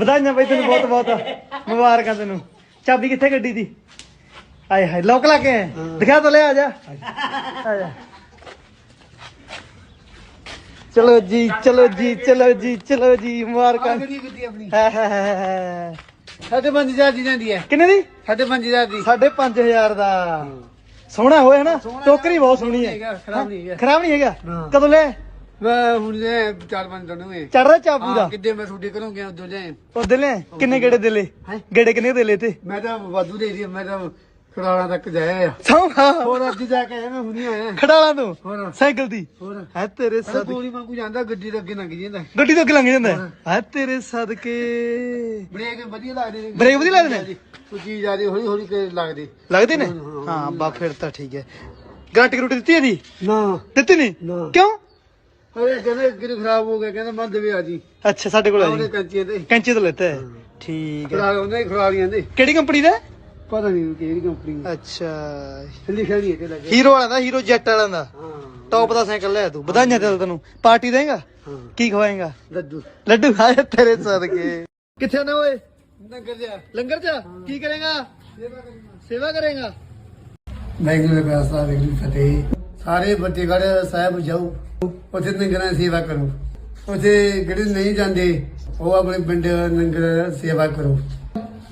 ਵਧਾਈਆਂ ਬਈ ਤੈਨੂੰ ਬਹੁਤ ਬਹੁਤ। ਮੁਬਾਰਕਾਂ ਤੈਨੂੰ। ਚਾਬੀ ਕਿੱਥੇ ਗੱਡੀ ਦੀ? ਆਏ ਹਾਏ ਲੋਕ ਲਾ ਕੇ? ਦਿਖਾ ਤਾਂ ਲੈ ਆ ਜਾ। ਆ ਜਾ। ਚਲੋ ਜੀ ਚਲੋ ਜੀ ਚਲੋ ਜੀ ਚਲੋ ਜੀ ਮੁਬਾਰਕਾਂ। ਗੱਡੀ ਗੱਡੀ ਆਪਣੀ। ਸਾਡੇ 5000 ਦੀ ਜਾਂਦੀ ਹੈ। ਕਿੰਨੇ ਦੀ? ਸਾਡੇ 5000 ਦੀ। ਸਾਢੇ 5000 ਦਾ। ਸੋਹਣਾ ਹੋਇਆ ਨਾ? ਟੋਕਰੀ ਬਹੁਤ ਸੋਹਣੀ ਹੈ। ਖਰਾਬ ਨਹੀਂ ਹੈਗਾ। ਖਰਾਬ ਨਹੀਂ ਹੈਗਾ। ਕਦੋਂ ਲੈ ਮੈਂ ਹੁਣ ਲੈ ਚਾਰ ਪੰਜ ਦਿਨ ਹੋਏ। ਚੜਦਾ ਚਾਬੂ ਦਾ ਹਾਂ ਕਿੱਦੇ ਮੈਂ ਛੁੱਟੀ ਕਰੂੰ ਗਿਆ ਉਦੋਂ ਲੈ ਉਹ ਦੇ ਲੈ ਕਿੰਨੇ ਗੇੜੇ ਦੇ ਲੈ ਹੈਂ? ਗੇੜੇ ਕਿੰਨੇ ਦੇ ਲੈ ਤੇ ਮੈਂ ਤਾਂ ਵਾਧੂ ਦੇ ਰਹੀ ਮੈਂ ਤਾਂ ਖੜਾਲਾ ਤੱਕ ਜਾਇਆ ਆ ਸੌਂਖਾ ਹੋਰ ਅੱਜ ਜਾ ਕੇ ਆਇਆ ਮੈਂ ਹੁਣੀ ਆਇਆ। ਖੜਾਲਾ ਤੂੰ? ਹੋਰ। ਸਾਈਕਲ ਦੀ? ਹੋਰ। ਹੈ ਤੇਰੇ ਸਦ ਗੋਲੀ ਵਾਂਗੂ ਜਾਂਦਾ ਗੱਡੀ ਦੇ ਅੱਗੇ ਲੰਘ ਜਾਂਦਾ। ਗੱਡੀ ਤੋਂ ਅੱਗੇ ਲੰਘ ਜਾਂਦਾ? ਹੈ ਤੇਰੇ ਸਦਕੇ। ਬ੍ਰੇਕ ਵਧੀਆ ਲੱਗਦੇ ਨੇ ਬ੍ਰੇਕ ਵਧੀਆ ਲੱਗਦੇ ਨੇ? ਆ ਰਹੀ ਹੌਲੀ ਹੌਲੀ ਕੇ ਲੱਗਦੀ। ਲੱਗਦੇ ਨੇ? ਹਾਂ, ਹਾਂ ਬਾ ਫਿਰ ਤਾਂ ਠੀਕ ਹੈ। ਗਾਰੰਟੀ ਗਰੂਟੀ ਦਿੱਤੀ ਇਹਦੀ ਨਾ। ਦਿੱਤੀ ਨਹੀਂ? ਨਾ। ਕਿਉਂ? ਅਰੇ ਕਹਿੰਦੇ ਗਿਰ ਖਰਾਬ ਹੋ ਗਿਆ ਕਹਿੰਦਾ ਮੈਂ ਦੇਵੇ ਆ ਜੀ। ਅੱਛਾ ਸਾਡੇ ਕੋਲ ਆ ਉਹਨੇ ਜੀ। ਕੰਚੀਆਂ ਤੇ। ਕੈਂਚੀ ਤੋਂ ਲੈਤਾ। ਹੈ। ਠੀਕ ਹੈ। ਖਰਾਬ ਉਹਨੇ ਖਰਾਲੀਆਂ ਦੇ ਕਿਹੜੀ ਕੰਪਨੀ ਦਾ? ਹੈ? ਪਤਾ ਨਹੀਂ ਕਿਹੜੀ ਕੰਪਨੀ ਦਾ। ਅੱਛਾ। ਲਿਖਿਆ ਨਹੀਂ ਤੇ ਲੱਗੇ ਹੀਰੋ ਵਾਲਾ ਦਾ ਹੀਰੋ ਜੈਟ ਵਾਲਾ ਦਾ ਹਾਂ। ਟੌਪ ਦਾ ਸਾਈਕਲ ਲੈ ਤੂੰ। ਵਧਾਈਆਂ ਤੇ ਤੈਨੂੰ। ਪਾਰਟੀ ਦੇਂਗਾ? ਹਾਂ। ਕੀ ਖਵਾਏਗਾ? ਲੱਡੂ। ਲੱਡੂ ਖਾਏ ਤੇਰੇ ਸਦਕੇ। ਕਿੱਥੇ ਨੇ ਓਏ? ਨਗਰ ਜਾ। ਲੰਗਰ ਚ ਕੀ ਕਰੇਗਾ? ਸੇਵਾ ਕਰੇਗਾ। ਵਾਹਿਗੁਰੂ ਦਾ ਖਾਲਸਾ ਵਾਹਿਗੁਰੂ ਜੀ ਕੀ ਫਤਿਹ। ਸਾਰੇ ਫਤਿਹਗੜ੍ਹ ਸਾਹਿਬ ਜਾਓ। ਉੱਥੇ ਨੰਗਰਾਂ ਸੇਵਾ ਕਰੋ? ਉੱਥੇ ਜਿਹੜੇ ਨਹੀਂ ਜਾਂਦੇ ਉਹ ਆਪਣੇ ਪਿੰਡ ਨੰਗਰ ਸੇਵਾ ਕਰੋ।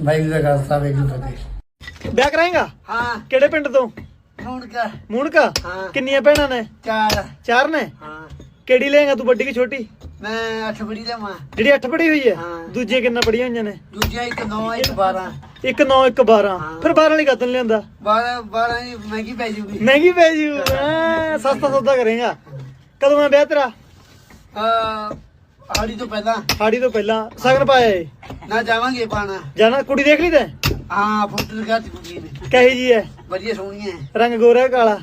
ਵਾਹਿਗੁਰੂ ਦਾ ਖਾਲਸਾ ਜੀ ਕੀ ਫਤਿਹ। ਵਿਆਹ ਕਰਾਏਗਾ? ਹਾਂ। ਕਿਹੜੇ ਪਿੰਡ ਤੋਂ? ਹੁਣ ਮੂਣਕਾ ਹਾਂ। ਕਿੰਨੀਆਂ ਭੈਣਾਂ ਨੇ? ਚਾਰ। ਚਾਰ ਨੇ? ਹਾਂ। ਕਿਹੜੀ ਲਏਗਾ ਤੂੰ ਵੱਡੀ ਕਿ ਛੋਟੀ? ਮੈਂ ਅੱਠ ਬੜੀ ਦਾ ਮਾਂ ਜਿਹੜੀ 8 ਪੜੀ ਹੋਈ ਹੈ? ਹਾਂ। ਦੂਜੀਆਂ ਕਿੰਨਾ ਪੜੀਆਂ ਹੋਈਆਂ ਨੇ? ਦੂਜਾ ਇੱਕ 9 ਇੱਕ 12 ਇੱਕ 9 ਇੱਕ 12 ਹਾਂ। ਫਿਰ 12 ਵਾਲੀ ਕਦੋਂ ਲਿਆਂਦਾ? 12 12 ਹੀ ਮਹਿੰਗੀ ਪੈ ਜੂਗੀ। ਮਹਿੰਗੀ ਪੈ ਜੂ। ਸਸਤਾ ਸੌਦਾ ਕਰੇਗਾ। ਕਦੋਂ ਆ ਵਿਆਹ ਤੇਰਾ? ਆ ਆੜੀ ਤੋਂ ਪਹਿਲਾਂ। ਹਾੜੀ ਤੋਂ ਪਹਿਲਾਂ। ਸਗਨ ਪਾਇਆ ਏ? ਨਾ ਜਾਵਾਂਗੇ ਪਾਣਾ। ਜਾਣਾ? ਕੁੜੀ ਦੇਖ ਲਈ ਤੈਂ? ਹਾਂ ਫੋਟੋ ਲਗਾ ਤੀ ਕੁੜੀ ਨੇ। ਕਹੀ ਜੀ ਹੈ ਵਧੀਆ ਸੋਹਣੀ ਹੈ ਰੰਗ ਗੋਰਾ ਕਾਲਾ?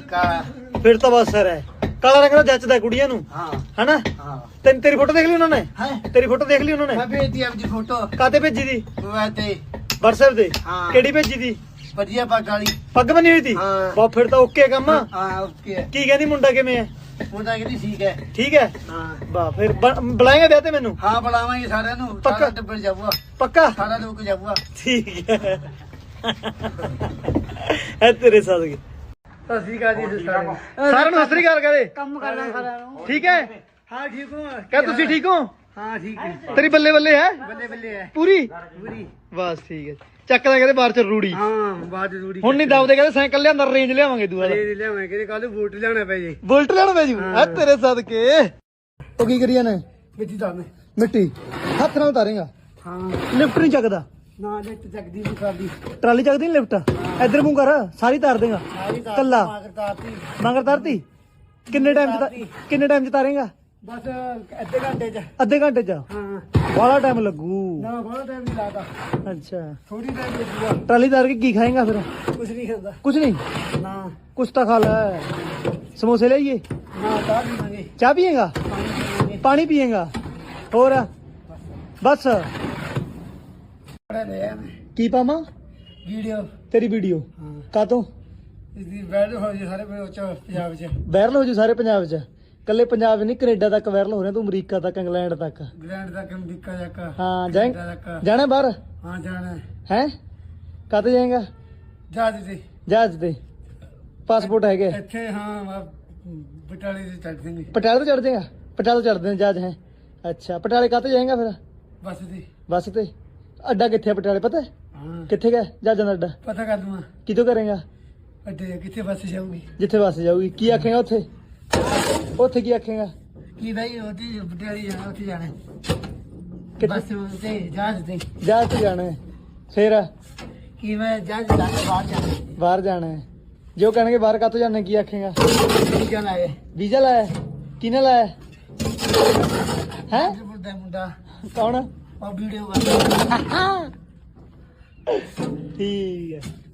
ਫਿਰ ਤਾਂ ਬਸ ਸਰ ਕਾਲਾ ਰੰਗ ਦਾ ਜੱਚਦਾ ਕੁੜੀਆਂ ਨੂੰ। ਹਾਂ। ਹਨਾ? ਹਾਂ। ਤੈਨੂੰ ਤੇਰੀ ਫੋਟੋ ਦੇਖ ਲਈ ਉਹਨਾਂ ਨੇ? ਹੈ? ਤੇਰੀ ਫੋਟੋ ਦੇਖ ਲਈ ਉਹਨਾਂ ਨੇ? ਫੋਟੋ। ਕਾਤੇ ਭੇਜੀ ਦੀ? ਮੋਬਾਈਲ ਤੇ WhatsApp ਤੇ? ਹਾਂ। ਕਿਹੜੀ ਭੇਜੀ ਦੀ ਵਧੀਆ ਪੱਗ ਵਾਲੀ। ਪੱਗ ਬਣੀ ਹੋਈ ਸੀ ਹਾਂ। ਬਾ ਫਿਰ ਤਾਂ ਓਕੇ ਕੰਮ। ਹਾਂ ਓਕੇ ਹੈ। ਕੀ ਕਹਿੰਦੀ ਮੁੰਡਾ ਕਿਵੇਂ ਹੈ? ਮੁੰਡਾ ਕਹਿੰਦੀ ਠੀਕ ਹੈ। ਠੀਕ ਹੈ? ਹਾਂ। ਬਾ ਫਿਰ ਬ- ਬੁਲਾਏਗਾ ਵਿਆਹ ਤੇ ਮੈਨੂੰ? ਹਾਂ ਬੁਲਾਵਾਂਗੇ ਸਾਰਿਆਂ ਨੂੰ। ਪੱਕਾ। ਸਾਰਾ ਟੱਬਰ ਜਾਊਗਾ। ਪੱਕਾ? ਸਾਰਾ ਲੋਕ ਜਾਊਗਾ। ਠੀਕ ਹੈ। ਐ ਤੇਰੇ ਸਾਥ ਸਤਿ ਸ਼੍ਰੀ ਅਕਾਲ ਜੀ ਸਾਰਿਆਂ ਨੂੰ ਸਾਰਿਆਂ ਨੂੰ ਸਤਿ ਸ੍ਰੀ ਅਕਾਲ ਕਹਦੇ ਕੰਮ ਕਰਨਾ ਸਾਰਿਆਂ ਨੂੰ। ਠੀਕ ਹੈ? ਹਾਂ ਠੀਕ ਹੋ। ਕਹ ਤੁਸੀਂ ਠੀਕ ਹੋ? ਹਾਂ ਠੀਕ ਹੈ। ਤੇਰੀ ਬੱਲੇ ਬੱਲੇ ਹੈ? ਬੱਲੇ ਬੱਲੇ ਹੈ। ਪੂਰੀ? ਪੂਰੀ। ਬਸ ਠੀਕ ਹੈ। ਚੱਕਦਾ ਕਹਿੰਦੇ ਬਾਹਰ ਚ ਰੂੜੀ। ਹਾਂ ਬਾਤ ਜ਼ਰੂਰੀ ਹੁਣ ਨਹੀਂ ਦਬਦੇ ਕਹਿੰਦੇ ਸਾਈਕਲ ਲਿਆਂਦਾ ਰੇਂਜ ਲਿਆਵਾਂਗੇ ਦੂਆ ਦਾ। ਇਹ ਲਿਆਵਾਂ ਕਿ ਕੱਲ ਬੂਟ ਲਿਆਉਣਾ ਪੈ ਜੇ। ਬੁਲਟ ਲੈਣ ਪੈ ਜੂ? ਐ ਤੇਰੇ ਸਦਕੇ। ਉਹ ਕੀ ਕਰੀਆਂ ਨੇ ਮਿੱਟੀ ਦਾ ਮੈਂ। ਮਿੱਟੀ। ਹੱਥ ਨਾਲ ਉਤਾਰੇਗਾ। ਹਾਂ। ਲਿਫਟ ਨਹੀਂ ਚੱਕਦਾ? ਨਾ ਲਿਫਟ ਚੱਕਦੀ ਨਹੀਂ ਕਰਦੀ ਟਰਾਲੀ ਚੱਕਦੀ ਨਹੀਂ ਲਿਫਟ? ਇੱਧਰ ਮੂੰਹ ਕਰ ਸਾਰੀ ਤਾਰ ਦੇਗਾ। ਕੱਲਾ। ਮਾਗਰ ਤਾਰਤੀ। ਮਗਰ ਤਾਰਤੀ? ਕਿੰਨੇ ਟਾਈਮ ਚ ਕਿੰਨੇ ਟਾਈਮ ਚ ਤਾਰੇਗਾ? ਬਸ ਅੱਧੇ ਘੰਟੇ ਚ। ਅੱਧੇ ਘੰਟੇ ਚ? ਹਾਂ। ਬੜਾ ਟਾਈਮ ਲੱਗੂ। ਨਾ ਬੜਾ ਟਾਈਮ ਨਹੀਂ ਲਾਦਾ ਅੱਛਾ। ਥੋੜੀ ਟਾਈਮ ਲੱਗੂਗਾ। ਟਰਾਲੀ ਤਾਰ ਕੇ ਕੀ ਖਾਏਗਾ ਫਿਰ? ਕੁਝ ਨਹੀਂ ਖਾਂਦਾ। ਕੁਝ ਨਹੀਂ ਨਾ। ਕੁਛ ਤਾਂ ਖਾ ਲੈ। ਸਮੋਸੇ ਲਈਏ ਨਾ ਤਾਰ ਨਹੀਂ ਮੰਗੇ ਚਾਹ ਪੀਏਗਾ? ਪਾਣੀ ਪੀਏਗਾ? ਹੋਰ? ਬਸ। ਕੀ ਪਾਵਾਂ? ਵੀਡੀਓ। ਤੇਰੀ ਵੀਡੀਓ। ਹਾਂ। ਕਾਤੋਂ ਇਸ ਦੀ ਵੈਡ ਹੋ ਜੀ ਸਾਰੇ ਪੰਜਾਬ ਚ। ਵਾਇਰਲ ਹੋ ਜੂ ਸਾਰੇ ਪੰਜਾਬ 'ਚ। ਕੱਲੇ ਪੰਜਾਬ ਨਹੀਂ ਕੈਨੇਡਾ ਤੱਕ ਵਾਇਰਲ ਹੋ ਰਿਹਾ ਤੂੰ ਅਮਰੀਕਾ ਤੱਕ ਇੰਗਲੈਂਡ ਤੱਕ। ਗ੍ਰੈਂਡ ਤੱਕ ਅਮਰੀਕਾ ਤੱਕ ਹਾਂ ਜਾਏ ਕੈਨੇਡਾ ਤੱਕ। ਜਾਣਾ ਬਾਹਰ? ਹਾਂ ਜਾਣਾ। ਹੈ। ਹੈ ਕਾਤੇ ਜਾਏਗਾ? ਜਹਾਜ਼ ਤੇ। ਜਹਾਜ਼ ਤੇ। ਪਾਸਪੋਰਟ ਹੈਗੇ। ਇੱਥੇ ਹਾਂ ਵਾ- ਬਟਾਲੇ ਦੇ ਚੱਲ ਸਿੰਘ ਪਟਿਆਲੇ ਤੋਂ ਚੜ ਜਾਏਗਾ? ਪਟਿਆਲੇ ਤੋਂ ਚੜਦੇ ਨੇ ਜਹਾਜ਼ ਹੈ? ਅੱਛਾ ਪਟਿਆਲੇ ਕਾਤੇ ਜਾਏਗਾ ਫਿਰ? ਬੱਸ ਤੇ। ਬੱਸ ਤੇ। ਅੱਡਾ ਕਿੱਥੇ ਆ ਪਟਿਆਲੇ ਪਤਾ? ਹੈ? ਹਾਂ ਕਿੱਥੇ ਗਿਆ ਜਹਾਜ਼ਾਂ ਦਾ ਅੱਡਾ? ਪਤਾ ਕਰ ਦੂੰਗਾ। ਕਿਦੋਂ ਕਰੇਗਾ? ਅੱਡੇ ਕਿੱਥੇ ਬੱਸ ਜਾਊਗੀ? ਜਿੱਥੇ ਬੱਸ ਜਾਊਗੀ। ਕੀ ਆਖੇਗਾ ਉੱਥੇ? ਉੱਥੇ ਕੀ ਆਖੇਗਾ? ਕੀ ਭਾਈ ਉਹਦੀ ਬਟਾਲੀ ਜਾਣਾ ਉੱਥੇ ਜਾਣਾ। ਕਿੱਥੇ? ਬੱਸ ਤੇ ਜਹਾਜ਼ ਤੇ। ਜਹਾਜ਼ ਤੇ ਜਾਣਾ ਹੈ। ਫਿਰ? ਕੀ ਮੈਂ ਜਹਾਜ਼ ਦਾ ਬਾਹਰ ਜਾਣਾ। ਬਾਹਰ ਜਾਣਾ ਹੈ। ਜੋ ਕਹਿਣਗੇ ਬਾਹਰ ਕਾਤੋਂ ਜਾਣਾ ਕੀ ਆਖੇਗਾ? ਕੀ ਜਾਣਾ ਹੈ ਵੀਜ਼ਾ ਲਾਇਆ? ਕਿਹਨੇ ਲਾਇਆ? ਹੈ? ਮੁੰਡਾ ਮੁੰਡਾ। ਕੌਣ? ਉਹ ਵੀਡੀਓ ਕਰ ਠੀਕ ਹੈ।